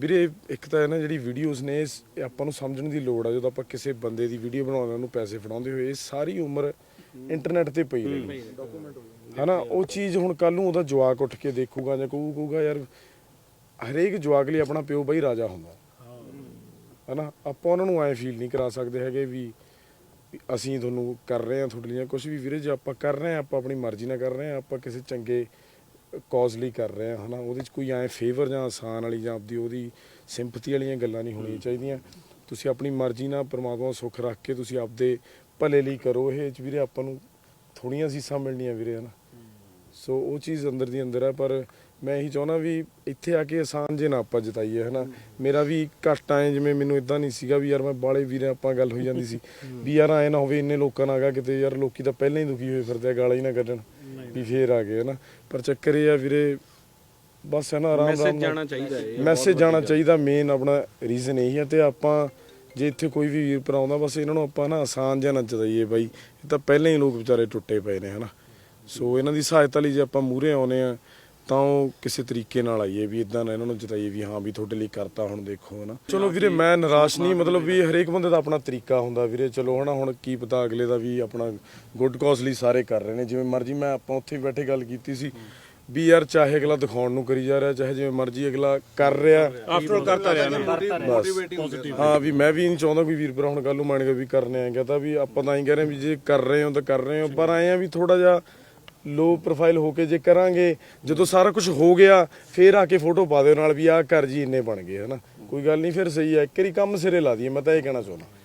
ਵੀਰੇ ਇੱਕ ਤਾਂ ਹੈ ਨਾ ਜਿਹੜੀ ਵੀਡੀਓਜ਼ ਨੇ ਇਹ ਆਪਾਂ ਨੂੰ ਸਮਝਣ ਦੀ ਲੋੜ ਆ ਜਦੋਂ ਆਪਾਂ ਕਿਸੇ ਬੰਦੇ ਦੀ ਵੀਡੀਓ ਬਣਾਉਂਦੇ ਉਹਨੂੰ ਪੈਸੇ ਫੜਾਉਂਦੇ ਹੋਏ ਇਹ ਸਾਰੀ ਉਮਰ ਇੰਟਰਨੈਟ ਤੇ ਪਈ ਰਹੀ ਹਨਾ ਉਹ ਚੀਜ਼ ਹੁਣ ਕੱਲ ਨੂੰ ਉਹਦਾ ਜਵਾਕ ਉੱਠ ਕੇ ਦੇਖੂਗਾ ਜਾਂ ਕਹੂ ਕਹੂਗਾ ਯਾਰ ਹਰੇਕ ਜਵਾਕ ਲਈ ਆਪਣਾ ਪਿਓ ਬਈ ਰਾਜਾ ਹੁੰਦਾ। ਹਨਾ ਆਪਾਂ ਉਹਨਾਂ ਨੂੰ ਐ ਫੀਲ ਨਹੀਂ ਕਰਾ ਸਕਦੇ ਹੈਗੇ ਵੀ ਵੀ ਅਸੀਂ ਤੁਹਾਨੂੰ ਕਰ ਰਹੇ ਹਾਂ ਤੁਹਾਡੇ ਲਈ ਕੁਝ ਵੀ। ਵੀਰੇ ਜੇ ਆਪਾਂ ਕਰ ਰਹੇ ਹਾਂ ਆਪਾਂ ਆਪਣੀ ਮਰਜ਼ੀ ਨਾਲ ਕਰ ਰਹੇ ਹਾਂ ਆਪਾਂ ਕਿਸੇ ਚੰਗੇ ਕਾਜ਼ ਲਈ ਕਰ ਰਹੇ ਹਾਂ ਹਨਾ? ਉਹਦੇ 'ਚ ਕੋਈ ਐ ਫੇਵਰ ਜਾਂ ਆਸਾਨ ਵਾਲੀ ਜਾਂ ਆਪਦੀ ਉਹਦੀ ਸਿੰਪਥੀ ਵਾਲੀਆਂ ਗੱਲਾਂ ਨਹੀਂ ਹੋਣੀਆਂ ਚਾਹੀਦੀਆਂ। ਤੁਸੀਂ ਆਪਣੀ ਮਰਜ਼ੀ ਨਾਲ ਪ੍ਰਮਾਤਮਾ ਸੁੱਖ ਰੱਖ ਕੇ ਤੁਸੀਂ ਆਪਦੇ ਭਲੇ ਲਈ ਕਰੋ। ਇਹ 'ਚ ਵੀਰੇ ਆਪਾਂ ਨੂੰ ਥੋੜੀਆਂ ਸੀਸਾਂ ਮਿਲਣੀਆਂ ਵੀਰੇ ਹਨਾ? ਸੋ ਉਹ ਚੀਜ਼ ਅੰਦਰ ਦੀ ਅੰਦਰ ਹੈ ਪਰ ਮੈਂ ਇਹੀ ਚਾਹੁੰਦਾ ਵੀ ਇੱਥੇ ਆ ਕੇ ਆਸਾਨ ਜੇ ਨਾ ਆਪਾਂ ਜਤਾਈਏ ਹਨਾ? ਮੇਰਾ ਵੀ ਘੱਟ ਆਏ ਜਿਵੇਂ ਮੈਨੂੰ ਇਦਾਂ ਨਹੀਂ ਸੀਗਾ ਵੀ ਯਾਰ ਮੈਂ ਬਾਲੇ ਵੀਰੇ ਆਪਾਂ ਗੱਲ ਹੋਈ ਜਾਂਦੀ ਸੀ। ਵੀ ਯਾਰ ਐ ਨਾ ਹੋਵੇ ਇੰਨੇ ਲੋਕਾਂ ਨਾਲ ਆਗਾ ਕਿਤੇ ਯਾਰ ਲੋਕੀ ਤਾਂ ਪਹਿਲਾਂ ਹੀ ਦੁਖੀ ਹੋਏ ਫਿਰਦੇ ਆ ਗਾਲਾਂ ਹੀ ਨਾ ਕੱਢਣ। ਵੀ ਫੇਰ ਆ ਗਏ ਹਨਾ ਪਰ ਚੱਕਰ ਇਹ ਆ ਵੀਰੇ ਬਸ ਹੈ ਨਾ ਆਰਾਮ ਮੈਸੇਜ ਜਾਣਾ ਚਾਹੀਦਾ ਹੈ ਮੈਸੇਜ ਜਾਣਾ ਚਾਹੀਦਾ ਮੇਨ ਆਪਣਾ ਰੀਜ਼ਨ ਇਹੀ ਹੈ ਤੇ ਆਪਾਂ ਜੇ ਇੱਥੇ ਕੋਈ ਵੀ ਵੀਰ ਭਰਾ ਆਉਂਦਾ ਬਸ ਇਹਨਾਂ ਨੂੰ ਆਪਾਂ ਨਾ ਆਸਾਨ ਜਿਹਾ ਨਾ ਚਦਾਈਏ ਬਾਈ। ਇਹ ਤਾਂ ਪਹਿਲਾਂ ਹੀ ਲੋਕ ਵਿਚਾਰੇ ਟੁੱਟੇ ਪਏ ਨੇ ਹਨਾ ਸੋ ਇਹਨਾਂ ਦੀ ਸਹਾਇਤਾ ਲਈ ਜੇ ਆਪਾਂ ਮੂਹਰੇ ਆਉਨੇ ਆ ਤਾਂ ਉਹ ਕਿਸੇ ਤਰੀਕੇ ਨਾਲ ਆਈਏ ਵੀ ਇਦਾਂ ਨਾ ਇਹਨਾਂ ਨੂੰ ਜਤਾਈਏ ਵੀ ਹਾਂ ਵੀ ਤੁਹਾਡੇ ਲਈ ਕਰਤਾ ਹੁਣ ਦੇਖੋ ਹਨਾ। ਚਲੋ ਵੀਰੇ ਮੈਂ ਨਿਰਾਸ਼ ਨਹੀਂ ਮਤਲਬ ਵੀ ਹਰੇਕ ਬੰਦੇ ਦਾ ਆਪਣਾ ਤਰੀਕਾ ਹੁੰਦਾ ਵੀਰੇ ਚਲੋ ਹਨਾ ਹੁਣ ਕੀ ਪਤਾ ਅਗਲੇ ਦਾ ਵੀ ਆਪਣਾ ਗੁੱਡ ਕਾਜ਼ ਲਈ ਸਾਰੇ ਕਰ ਰਹੇ ਨੇ। ਜਿਵੇਂ ਮਰਜ਼ੀ ਮੈਂ ਆਪਾਂ ਉੱਥੇ ਬੈਠੇ ਗੱਲ ਕੀਤੀ ਸੀ ਵੀ ਯਾਰ ਚਾਹੇ ਅਗਲਾ ਦਿਖਾਉਣ ਨੂੰ ਕਰੀ ਜਾ ਰਿਹਾ ਚਾਹੇ ਜਿਵੇਂ ਮਰਜ਼ੀ ਅਗਲਾ ਕਰ ਰਿਹਾ। ਆਫਟਰ ਆਲ ਕਰਤਾ ਰਿਹਾ। ਨਾ ਬਸ। ਹਾਂ ਵੀ ਮੈਂ ਵੀ ਨਹੀਂ ਚਾਹੁੰਦਾ ਕੋਈ ਵੀਰ ਭਰਾ ਹੁਣ ਕੱਲ ਨੂੰ ਮੰਨ ਕੇ ਵੀ ਕਰਨੇ ਆ ਕਹਤਾ ਵੀ ਆਪਾਂ ਤਾਂ ਹੀ ਕਹਿ ਰਹੇ ਹਾਂ ਵੀ ਜੇ ਕਰ ਰਹੇ ਹੋ ਤਾਂ ਕਰ ਰਹੇ ਹੋ ਪਰ ਆਏ ਆ ਵੀ ਥੋੜਾ ਜਿਹਾ ਲੋ ਪ੍ਰੋਫਾਈਲ ਹੋ ਕੇ ਜੇ ਕਰਾਂਗੇ, ਜਦੋਂ ਸਾਰਾ ਕੁਝ ਹੋ ਗਿਆ, ਫੇਰ ਆ ਕੇ ਫੋਟੋ ਪਾ ਦਿਓ, ਨਾਲ ਵੀ ਆਹ ਘਰ ਜੀ ਇੰਨੇ ਬਣ ਗਏ, ਹਨਾ। ਕੋਈ ਗੱਲ ਨਹੀਂ, ਫਿਰ ਸਹੀ ਹੈ ਇੱਕ ਵਾਰੀ ਕੰਮ ਸਿਰੇ ਲਾ ਦਈਏ, ਮੈਂ ਤਾਂ ਇਹ ਕਹਿਣਾ ਚਾਹੁੰਦਾ।